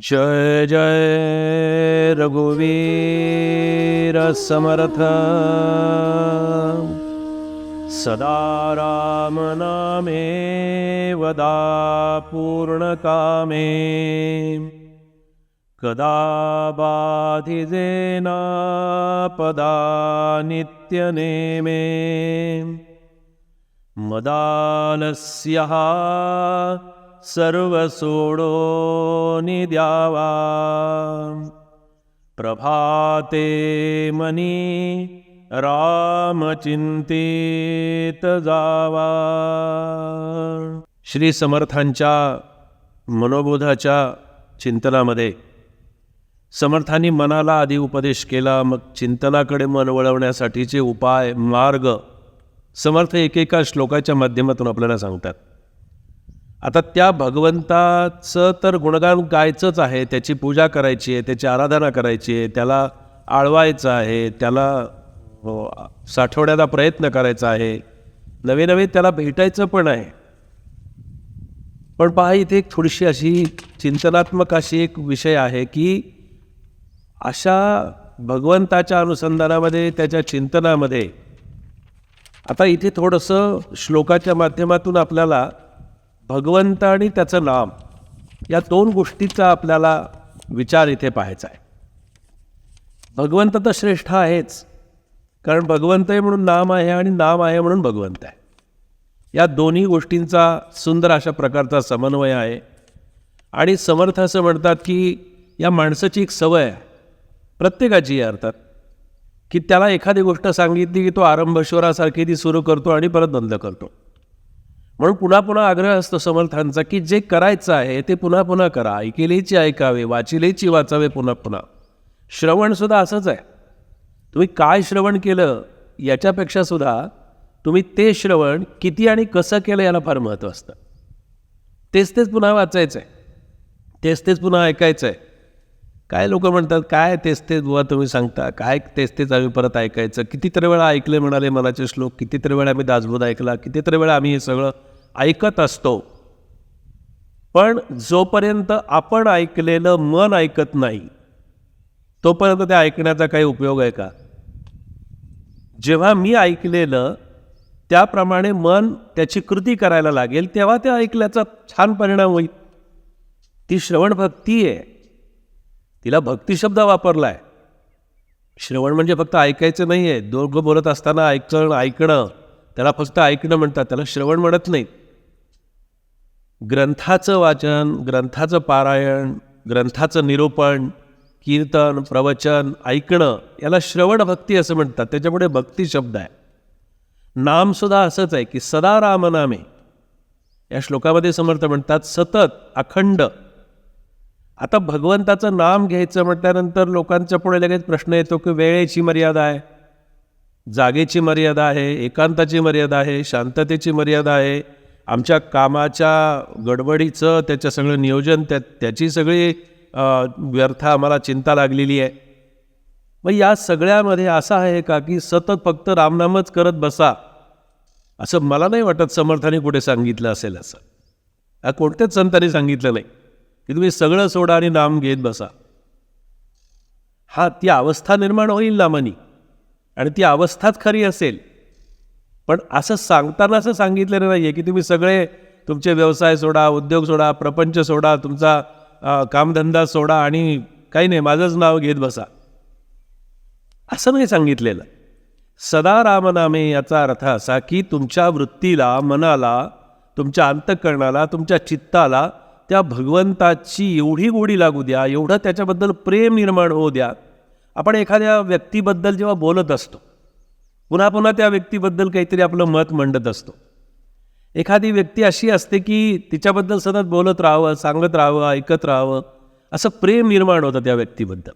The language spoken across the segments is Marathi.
जय जय रघुवीर समर्थ। सदा राम नामे वदा पूर्णकामे। कदा बाधिजेना पदा नित्यनेमे। मदालस्यः सर्व सोडो निद्यावा प्रभाते मनी रामचिंतित जावा. श्री समर्थांच्या मनोबोधाच्या चिंतनामध्ये समर्थांनी मनाला आधी उपदेश केला मग चिंतनाकडे मन वळवण्यासाठीचे उपाय मार्ग समर्थ एकेका श्लोकाच्या माध्यमातून आपल्याला सांगतात. आता त्या भगवंताचं तर गुणगान गायचंच आहे त्याची पूजा करायची आहे त्याची आराधना करायची आहे त्याला आळवायचं आहे त्याला हो, साठवण्याचा प्रयत्न करायचा आहे. नवे नवे त्याला भेटायचं पण आहे. पण पहा इथे एक थोडीशी अशी चिंतनात्मक अशी एक विषय आहे की अशा भगवंताच्या अनुसंधानामध्ये त्याच्या चिंतनामध्ये आता इथे थोडंसं श्लोकाच्या माध्यमातून आपल्याला भगवंत आणि त्याचं नाम या दोन गोष्टीचा आपल्याला विचार इथे पाहायचा आहे. भगवंत तर श्रेष्ठ आहेच कारण भगवंत आहे म्हणून नाम आहे आणि नाम आहे म्हणून भगवंत आहे. या दोन्ही गोष्टींचा सुंदर अशा प्रकारचा समन्वय आहे. आणि समर्थ असं म्हणतात की या माणसाची एक सवय आहे. प्रत्येकाची आहे अर्थात. की त्याला एखादी गोष्ट सांगितली की तो आरंभश्वरासारखी ती सुरू करतो आणि परत बंद करतो. म्हणून पुन्हा पुन्हा आग्रह असतो समर्थांचा की जे करायचं आहे ते पुन्हा पुन्हा करा. ऐकेलेची ऐकावे वाचिलेची वाचावे पुन्हा पुन्हा. श्रवणसुद्धा असंच आहे. तुम्ही काय श्रवण केलं याच्यापेक्षा सुद्धा तुम्ही ते श्रवण किती आणि कसं केलं याला फार महत्त्व असतं. तेच तेच पुन्हा वाचायचं आहे तेच तेच पुन्हा ऐकायचं आहे काय लोक म्हणतात काय तेच तेच बुवा तुम्ही सांगता काय तेच तेच आम्ही परत ऐकायचं? कितीतरी वेळा ऐकले म्हणाले मनाचे श्लोक कितीतरी वेळा आम्ही दासबोध ऐकला कितीतरी वेळा आम्ही हे सगळं ऐकत असतो. पण जोपर्यंत आपण ऐकलेलं मन ऐकत नाही तोपर्यंत ते ऐकण्याचा काही उपयोग आहे का? जेव्हा मी ऐकलेलं त्याप्रमाणे मन त्याची कृती करायला लागेल तेव्हा त्या ऐकल्याचा छान परिणाम होईल. ती श्रवण भक्ती आहे. तिला भक्ती शब्द वापरला आहे श्रवण म्हणजे फक्त ऐकायचं नाही आहे दोघं बोलत असताना ऐकणं ऐकणं. त्याला फक्त ऐकणं म्हणतात. त्याला श्रवण म्हणत नाहीत. ग्रंथाचं वाचन ग्रंथाचं पारायण ग्रंथाचं निरूपण कीर्तन प्रवचन ऐकणं याला श्रवण भक्ती असं म्हणतात. त्याच्यामुळे भक्ती शब्द आहे. नामसुद्धा असंच आहे की सदा रामनामे या श्लोकामध्ये समर्थ म्हणतात सतत अखंड. आता भगवंताचं नाम घ्यायचं म्हटल्यानंतर लोकांच्या पुढे लगेच प्रश्न येतो की वेळेची मर्यादा आहे जागेची मर्यादा आहे एकांताची मर्यादा आहे शांततेची मर्यादा आहे. आमच्या कामाच्या गडबडीचं त्याचं सगळं नियोजन त्या त्याची सगळी व्यर्थ आम्हाला चिंता लागलेली आहे. मग या सगळ्यामध्ये असं आहे का की सतत फक्त रामनामच करत बसा? असं मला नाही वाटत समर्थाने कुठे सांगितलं असेल असं. कोणत्याच संतांनी सांगितलं नाही. की तुम्ही सगळं सोडा आणि नाम घेत बसा. हा ती अवस्था निर्माण होईल नामानी आणि ती अवस्थाच खरी असेल. पण असं सांगताना असं सांगितलेलं नाही आहे की तुम्ही सगळे तुमचे व्यवसाय सोडा उद्योग सोडा प्रपंच सोडा तुमचा कामधंदा सोडा आणि काही नाही माझंच नाव घेत बसा. असं नाही सांगितलेलं. सदा रामनामे याचा अर्थ असा की तुमच्या वृत्तीला मनाला तुमच्या अंतःकरणाला तुमच्या चित्ताला त्या भगवंताची एवढी गोडी लागू द्या एवढं त्याच्याबद्दल प्रेम निर्माण होऊ द्या. आपण एखाद्या व्यक्तीबद्दल जेव्हा बोलत असतो पुन्हा पुन्हा त्या व्यक्तीबद्दल काहीतरी आपलं मत मांडत असतो. एखादी व्यक्ती अशी असते की तिच्याबद्दल सतत बोलत राहावं सांगत राहावं ऐकत राहावं असं प्रेम निर्माण होतं त्या व्यक्तीबद्दल.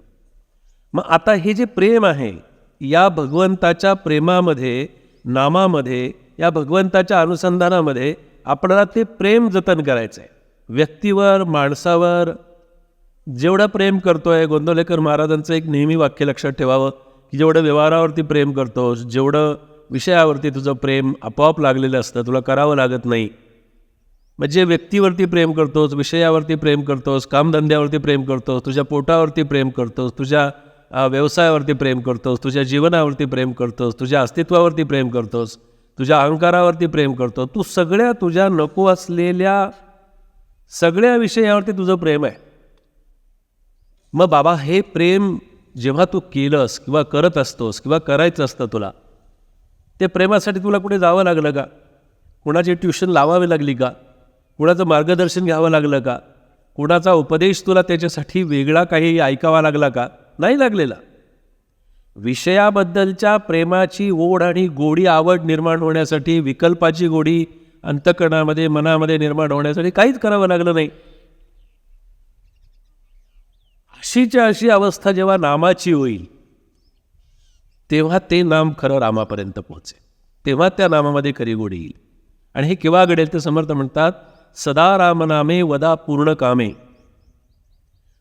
मग आता हे जे प्रेम आहे या भगवंताच्या प्रेमामध्ये नामामध्ये या भगवंताच्या अनुसंधानामध्ये आपल्याला ते प्रेम जतन करायचं आहे व्यक्तीवर माणसावर जेवढं प्रेम करतो आहे गोंदवलेकर महाराजांचं एक नेहमी वाक्य लक्षात ठेवावं की जेवढं व्यवहारावरती प्रेम करतोस जेवढं विषयावरती तुझं प्रेम आपोआप लागलेलं असतं तुला करावं लागत नाही. म्हणजे व्यक्तीवरती प्रेम करतोस विषयावरती प्रेम करतोस कामधंद्यावरती प्रेम करतोस तुझ्या पोटावरती प्रेम करतोस तुझ्या व्यवसायावरती प्रेम करतोस तुझ्या जीवनावरती प्रेम करतोस तुझ्या अस्तित्वावरती प्रेम करतोस तुझ्या अहंकारावरती प्रेम करतो तू सगळ्या तुझ्या नको असलेल्या सगळ्या विषयावरती तुझं प्रेम आहे. मग बाबा हे प्रेम जेव्हा तू केलंस किंवा करत असतोस किंवा करायचं असतं तुला ते प्रेमासाठी तुला कुठे जावं लागलं का? कुणाची ट्युशन लावावी लागली का? कुणाचं मार्गदर्शन घ्यावं लागलं का? कुणाचा उपदेश तुला त्याच्यासाठी वेगळा काही ऐकावा लागला का? नाही लागलेला. विषयाबद्दलच्या प्रेमाची ओढ आणि गोडी आवड निर्माण होण्यासाठी विकल्पाची गोडी अंतकरणामध्ये मनामध्ये निर्माण होण्यासाठी काहीच करावं लागलं नाही. अशीच्या अशी अवस्था जेव्हा नामाची होईल तेव्हा ते नाम खरं रामापर्यंत पोहोचेल. तेव्हा त्या नामामध्ये खरी गोडी येईल. आणि हे केव्हा घडेल ते समर्थ म्हणतात सदा रामनामे वदा पूर्ण कामे.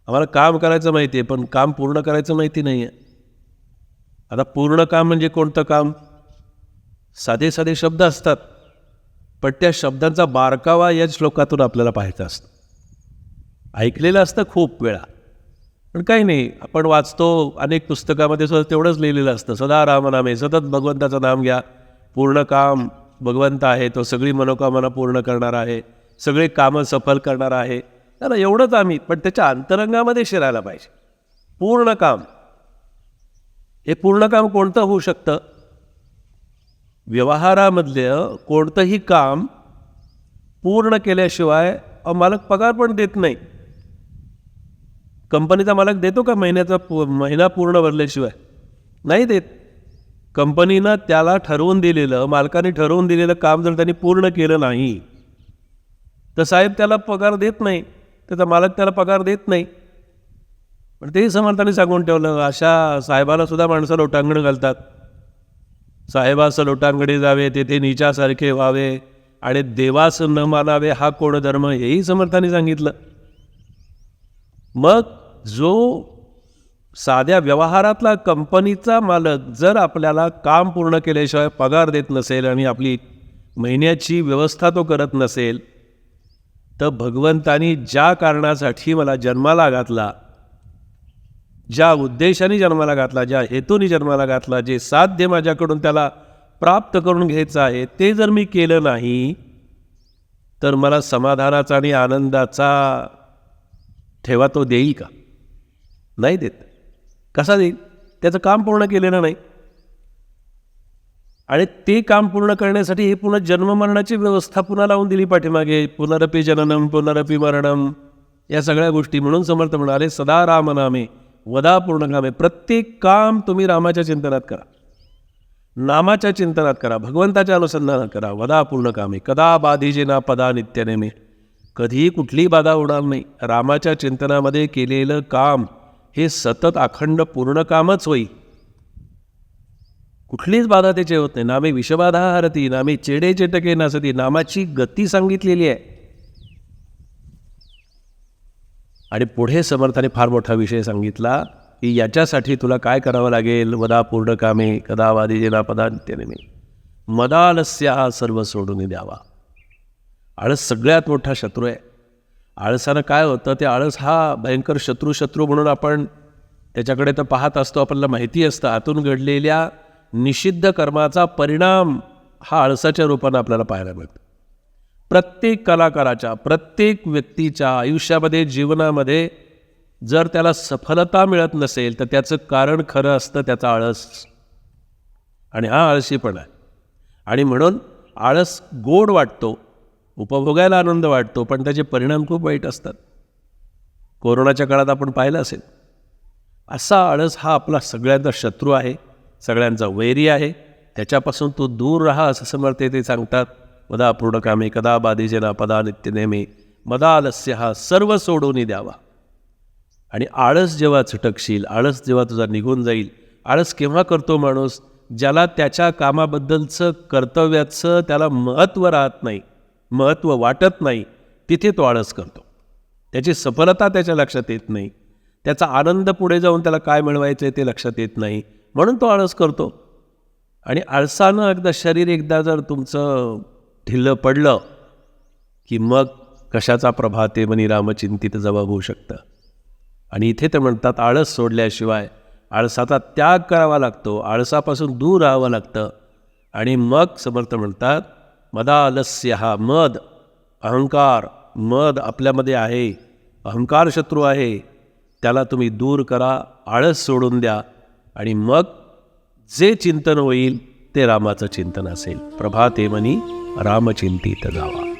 आम्हाला काम करायचं माहिती आहे पण काम पूर्ण करायचं माहिती नाही आहे आता पूर्ण काम म्हणजे कोणतं काम? साधे साधे शब्द असतात. पण त्या शब्दांचा बारकावा या श्लोकातून आपल्याला पाहायचा असतो. ऐकलेलं असतं खूप वेळा. पण काही नाही आपण वाचतो अनेक पुस्तकामध्ये सुद्धा तेवढंच लिहिलेलं असतं. सदा रामनामे सतत भगवंताचं नाम घ्या. पूर्ण काम भगवंत आहे तो सगळी मनोकामना पूर्ण करणार आहे. सगळे कामं सफल करणार आहे. त्याला एवढंच आम्ही पण त्याच्या अंतरंगामध्ये शिरायला पाहिजे. पूर्ण काम. हे पूर्ण काम कोणतं होऊ शकतं? व्यवहारामधलं कोणतंही काम पूर्ण केल्याशिवाय मालक पगार पण देत नाही. कंपनीचा मालक देतो का महिन्याचा पू महिना पूर्ण भरल्याशिवाय? नाही देत. कंपनीनं त्याला ठरवून दिलेलं मालकाने ठरवून दिलेलं काम जर त्यांनी पूर्ण केलं नाही तर साहेब त्याला पगार देत नाही त्याचा मालक त्याला पगार देत नाही. पण तेही समर्थाने सांगून ठेवलं अशा साहेबाला सुद्धा माणसं लोटांगण घालतात. साहेबास लोटांगणे जावे तेथे नीचासारखे व्हावे आणि देवास न मानावे हा कोण धर्म हेही समर्थाने सांगितलं. मग जो साध्या व्यवहारातला कंपनीचा मालक जर आपल्याला काम पूर्ण केल्याशिवाय पगार देत नसेल आणि आपली महिन्याची व्यवस्था तो करत नसेल तर भगवंतानी ज्या कारणासाठी मला जन्माला घातला ज्या उद्देशाने जन्माला घातला ज्या हेतूने जन्माला घातला जे साध्य माझ्याकडून त्याला प्राप्त करून घ्यायचं आहे ते जर मी केलं नाही तर मला समाधानाचा आणि आनंदाचा ठेवा तो देईल का? नाही देत. कसा देईल? त्याचं काम पूर्ण केलेलं नाही. आणि ते काम पूर्ण करण्यासाठी हे पुन्हा जन्ममरणाची व्यवस्था पुन्हा लावून दिली पाठीमागे. पुनरपी जननम पुनरपी मरणम या सगळ्या गोष्टी म्हणून समर्थ म्हणाले सदा रामनामे. वदा पूर्ण कामे प्रत्येक काम तुम्ही रामाच्या चिंतनात करा. नामाच्या चिंतनात करा भगवंताच्या अनुसंधानात करा वदा पूर्ण कामे कदा बाधीजे ना पदा नित्यनेमे. कधीही कुठलीही बाधा होणार नाही. रामाच्या चिंतनामध्ये केलेलं काम हे सतत अखंड पूर्ण कामच होई कुठलीच बाधा त्याची होत नाही. नामे विषबाधा हरती नामे चेडे चेटके नसती नामाची गती सांगितलेली आहे. आणि पुढे समर्थाने फार मोठा विषय सांगितला की याच्यासाठी तुला काय करावं लागेल? वदा पूर्ण कामे कदावादी वादिजेना पदा मदालस्य हा सर्व सोडून द्यावा. आळस सगळ्यात मोठा शत्रू आहे. आळसानं काय होतं? ते आळस हा भयंकर शत्रू शत्रू म्हणून आपण त्याच्याकडे तर पाहत असतो. आपल्याला माहिती असतं. आतून घडलेल्या निषिद्ध कर्माचा परिणाम हा आळसाच्या रूपानं आपल्याला पाहायला मिळतो. प्रत्येक कलाकाराच्या प्रत्येक व्यक्तीच्या आयुष्यामध्ये जीवनामध्ये जर त्याला सफलता मिळत नसेल तर त्याचं कारण खरं असतं त्याचा आळस. आणि हा आळशीपणा आहे. आणि म्हणून आळस गोड वाटतो उपभोगायला आनंद वाटतो पण त्याचे परिणाम खूप वाईट असतात. कोरोनाच्या काळात आपण पाहिलं असेल. असा आळस हा आपला सगळ्यांचा शत्रू आहे सगळ्यांचा वैरी आहे त्याच्यापासून तो दूर राहा असं समर्थ ते सांगतात. मदा पूर्णकामे कदा बाधीजेना पदा नित्य नेहमी मदा आलस्य हा सर्व सोडून द्यावा. आणि आळस जेव्हा झटकशील आळस जेव्हा तुझा निघून जाईल आळस केव्हा करतो माणूस? ज्याला त्याच्या कामाबद्दलचं कर्तव्याचं त्याला महत्त्व राहत नाही महत्त्व वाटत नाही तिथे तो आळस करतो. त्याची सफलता त्याच्या लक्षात येत नाही. त्याचा आनंद पुढे जाऊन त्याला काय मिळवायचं आहे ते लक्षात येत नाही. म्हणून तो आळस करतो. आणि आळसानं एकदा शरीर एकदा जर तुमचं ठिल्लं पडलं की मग कशाचा प्रभाते मनी रामचिंतित जबाब होऊ शकतं? आणि इथे ते म्हणतात आळस सोडल्याशिवाय आळसाचा त्याग करावा लागतो आळसापासून दूर राहावं लागतं. आणि मग समर्थ म्हणतात मदालस्य हा मद अहंकार मद आपल्यामध्ये आहे अहंकार शत्रू आहे त्याला तुम्ही दूर करा आळस सोडून द्या. आणि मग जे चिंतन होईल ते रामाचं चिंतन असेल. प्रभाते मनी रामचिंतित जावा.